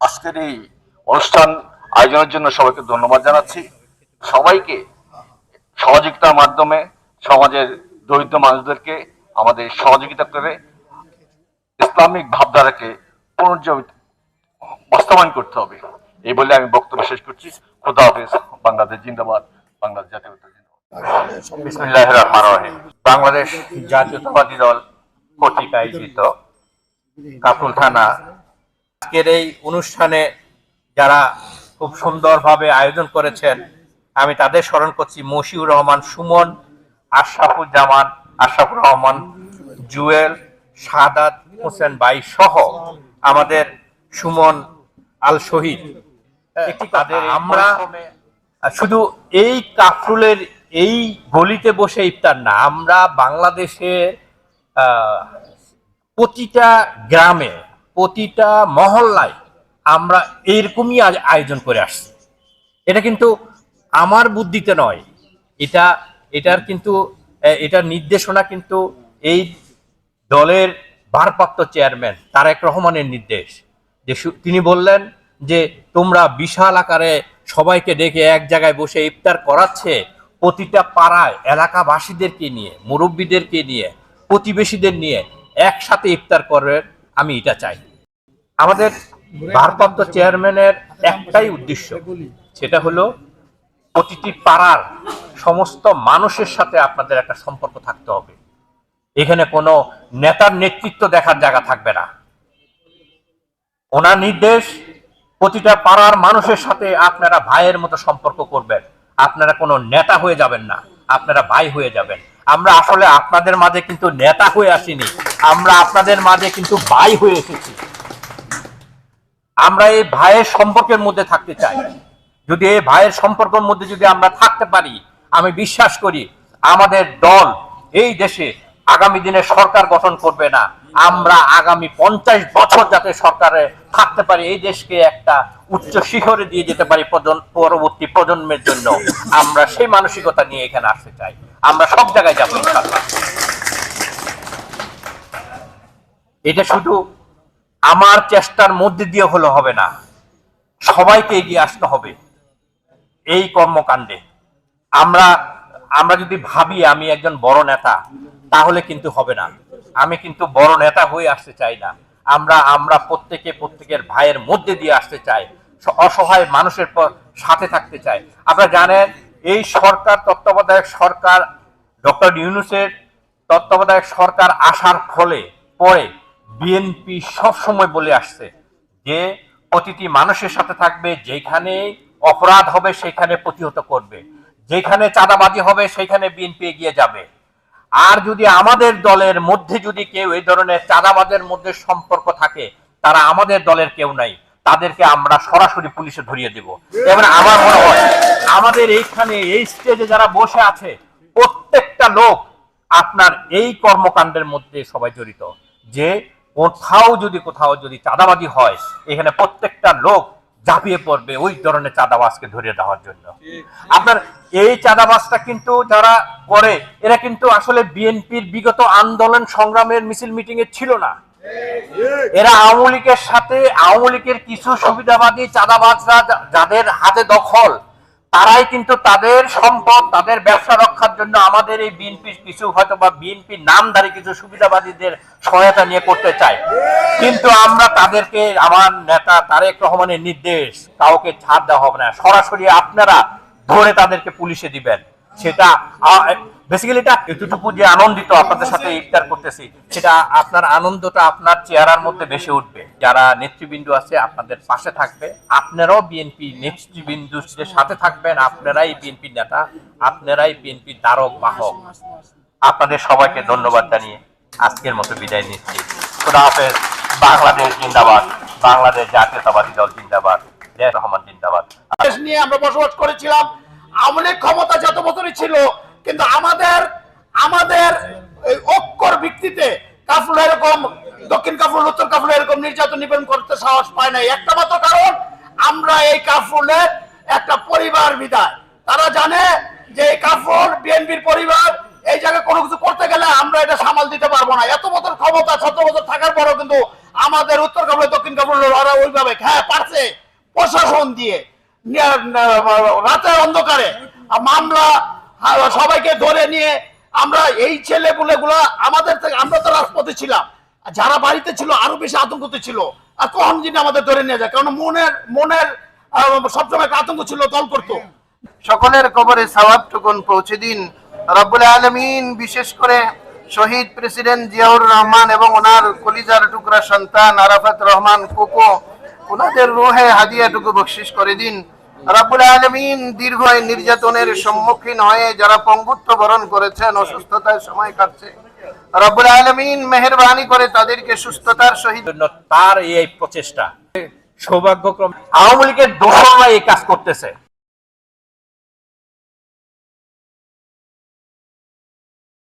আজকের এই অনুষ্ঠান আয়োজনের জন্য সবাইকে ধন্যবাদ জানাচ্ছি। সবাইকে সহযোগিতার মাধ্যমে সমাজের দরিদ্র মানুষদেরকে আমাদের সহযোগিতা করে ইসলামিক ভাবধারাকে পুনর্জীবিত বাস্তবায়ন করতে হবে। এই বলে আমি বক্তব্য শেষ করছি। খোদা হাফেজ। বাংলাদেশ জিন্দাবাদ। বাংলাদেশ রহিম। বাংলাদেশ জাতীয়তাবাদী দল কর্তৃক আয়োজিত কাপুল থানা আজকের এই অনুষ্ঠানে যারা খুব সুন্দরভাবে আয়োজন করেছেন আমি তাদের স্মরণ করছি মশিউর রহমান সুমন আশরাফুজ্জামান আশরাফুর রহমান জুয়েল সাদাত হোসেন বাই সহ আমাদের সুমন আল শহীদ আমরা শুধু এই কাফরুলের এই গলিতে বসে ইফতার না আমরা বাংলাদেশের আহ, প্রতিটা গ্রামে প্রতিটা মহল্লায় আমরা এইরকমই আয়োজন করে আসছি। এটা কিন্তু আমার বুদ্ধিতে নয়। এটা, এটার কিন্তু এটার নির্দেশনা কিন্তু এই দলের ভারপ্রাপ্ত চেয়ারম্যান তারেক রহমানের নির্দেশ। যে তিনি বললেন যে, তোমরা বিশাল আকারে সবাইকে ডেকে এক জায়গায় বসে ইফতার করাচ্ছে প্রতিটা পাড়ায় এলাকাবাসীদেরকে নিয়ে, মুরব্বীদেরকে নিয়ে, প্রতিবেশীদের নিয়ে একসাথে ইফতার করে আমি এটা চাই। আমাদের ভারপ্রাপ্ত চেয়ারম্যানের একটাই উদ্দেশ্য। সেটা হলো প্রতিটি পাড়ার সমস্ত মানুষের সাথে আপনাদের একটা সম্পর্ক থাকতে হবে। এখানে কোনো নেতার নেতৃত্ব দেখার জায়গা থাকবে না। ওনার নির্দেশ প্রতিটা পাড়ার মানুষের সাথে আপনারা ভাইয়ের মতো সম্পর্ক করবেন। আপনারা কোনো নেতা হয়ে যাবেন না আপনারা ভাই হয়ে যাবেন। আমরা আসলে আপনাদের মাঝে কিন্তু নেতা হয়ে আসিনি আমরা আপনাদের মাঝে কিন্তু ভাই হয়ে এসেছি। আমরা এই ভাইয়ের সম্পর্কের মধ্যে থাকতে চাই। যদি এই ভাইয়ের সম্পর্কের মধ্যে যদি আমরা থাকতে পারি, আমি বিশ্বাস করি আমাদের দল এই দেশে আগামী দিনে সরকার গঠন করবে না। আমরা আগামী পঞ্চাশ বছর যাতে সরকারে থাকতে পারি, এই দেশকে একটা উচ্চ শিখরে দিয়ে যেতে পারি পরবর্তী প্রজন্মের জন্য। আমরা সেই মানসিকতা নিয়ে এখানে আসতে চাই। আমরা সব জায়গায় যাব এটা শুধু আমার চেষ্টার মধ্যে দিয়ে হলে হবে না। সবাইকে এগিয়ে আসতে হবে এই কর্মকাণ্ডে। আমরা আমরা যদি ভাবি আমি একজন বড় নেতা, তাহলে কিন্তু হবে না। আমি কিন্তু বড় নেতা হয়ে আসতে চাই না। আমরা আমরা প্রত্যেকে প্রত্যেকের ভাইয়ের মধ্যে দিয়ে আসতে চাই। অসহায় মানুষের প- সাথে থাকতে চাই। আপনারা জানেন, এই সরকার তত্ত্বাবধায়ক সরকার, ডক্টর ইউনুসের তত্ত্বাবধায়ক সরকার আসার ফলে, পরে বিএনপি সবসময় বলে আসছে যে প্রতিটি মানুষের সাথে থাকবে, যেখানে অপরাধ হবে সেখানে প্রতিহত করবে। যেখানে চাঁদাবাজি হবে সেখানে বিএনপি এগিয়ে যাবে। আর যদি আমাদের দলের মধ্যে যদি কেউ এই ধরনের চাঁদাবাজের মধ্যে সম্পর্ক থাকে, তারা আমাদের দলের কেউ নাই। তাদেরকে আমরা সরাসরি পুলিশে ধরিয়ে দেব। এবং আমার মনে হয়, আমাদের এইখানে এই স্টেজে যারা বসে আছে, প্রত্যেকটা লোক আপনার এই কর্মকাণ্ডের মধ্যে সবাই জড়িত। যে কোথাও যদি কোথাও যদি চাঁদাবাজি হয় এখানে প্রত্যেকটা লোক ঝাঁপিয়ে পড়বে ওই ধরনের চাঁদাবাজকে ধরিয়ে দেওয়ার জন্য। আপনার এই চাঁদাবাজটা কিন্তু যারা করে এরা কিন্তু আসলে বিএনপির বিগত আন্দোলন সংগ্রামের মিছিল মিটিং এ ছিল না। এরা আওয়ামী লীগের সাথে আওয়ামী লীগের কিছু সুবিধাবাদী চাঁদাবাজরা যাদের হাতে দখল তারাই কিন্তু তাদের সম্পদ, তাদের ব্যবসা রক্ষার জন্য আমাদের এই বিএনপির কিছু হয়তো বা বিএনপির নামধারী কিছু সুবিধাবাদীদের সহায়তা নিয়ে করতে চায়। কিন্তু আমরা তাদেরকে, আমার নেতা তারেক রহমানের নির্দেশ, কাউকে ছাড় দেওয়া হবে না। সরাসরি আপনারা ধরে তাদেরকে পুলিশে দিবেন। সেটা বেসিক্যালি এটা এতটুকু যে আনন্দিত আপনাদের সাথে ইফতার করতেছি, সেটা আপনার আনন্দটা আপনার চেহারার মধ্যে বেশি উঠবে। যারা নেতৃবৃন্দ আছে, আপনাদের পাশে থাকবে। আপনারাও বিএনপি নেতৃবৃন্দুদের সাথে থাকবেন, আপনারাই বিএনপি নেতা, আপনারাই বিএনপি দ্বারক বাহক। আপনাদের সবাইকে ধন্যবাদ জানিয়ে আজকের মতো বিদায় নিচ্ছি। হাফেজ। বাংলাদেশ জিন্দাবাদ। বাংলাদেশ জাতীয়তাবাদী দল জিন্দাবাদ। রহমান জিন্দাবাদ। নিয়ে আমরা বসবাস করেছিলাম। আওয়ামী ক্ষমতা যত বছরই ছিল কিন্তু আমাদের আমাদের ঐক্যর ভিত্তিতে কাফুল এরকম, দক্ষিণ কাফুল উত্তর কাফুল এরকম নির্যাতন নিবেদন করতে সাহস পায় না একটা মাত্র কারণ, আমরা এই কাফুলের একটা পরিবার বিদায়। তারা জানে যে এই কাফুল বিএনপির পরিবার, এই জায়গায় কোনো কিছু করতে গেলে আমরা এটা সামাল দিতে পারব না। এত বছর ক্ষমতা সতেরো বছর থাকার পরেও কিন্তু আমাদের উত্তর কাবুল দক্ষিণ কাবুল ওরা ওইভাবে হ্যাঁ পারছে প্রশাসন দিয়ে। রাতের অন্ধকারে মামলা সবাইকে ধরে নিয়ে আমরা এই ছেলে গুলা আমাদের থেকে, আমরা তো রাজপথে ছিলাম। যারা বাড়িতে ছিল, আরও বেশি আতঙ্কতে ছিল। আর কখন যিনি আমাদের ধরে নিয়ে যায়? কারণ মনের মনের সবসময় আতঙ্ক ছিল, দল করতো। সকলের কবরে সওয়াবটুকুন পৌঁছে দিন। রব্বুল আলমিন বিশেষ করে শহীদ প্রেসিডেন্ট জিয়াউর রহমান এবং ওনার কলিজার টুকরা সন্তান আরাফাত রহমান কোকো, ওনাদের রুহে হাদিয়াটুকু বকশিস করে দিন। রব্বুল আলমিন দীর্ঘ নির্যাতনের সম্মুখীন হয়ে যারা পঙ্গুত্ব বরণ করেছেন অসুস্থতায় সময় কাটছে। রাবুল আলমিন মেহরবানি করে তাদেরকে সুস্থতার সহিত তার এই প্রচেষ্টা সৌভাগ্যক্রম আওয়ামী লীগের দোষরা এই কাজ করতেছে।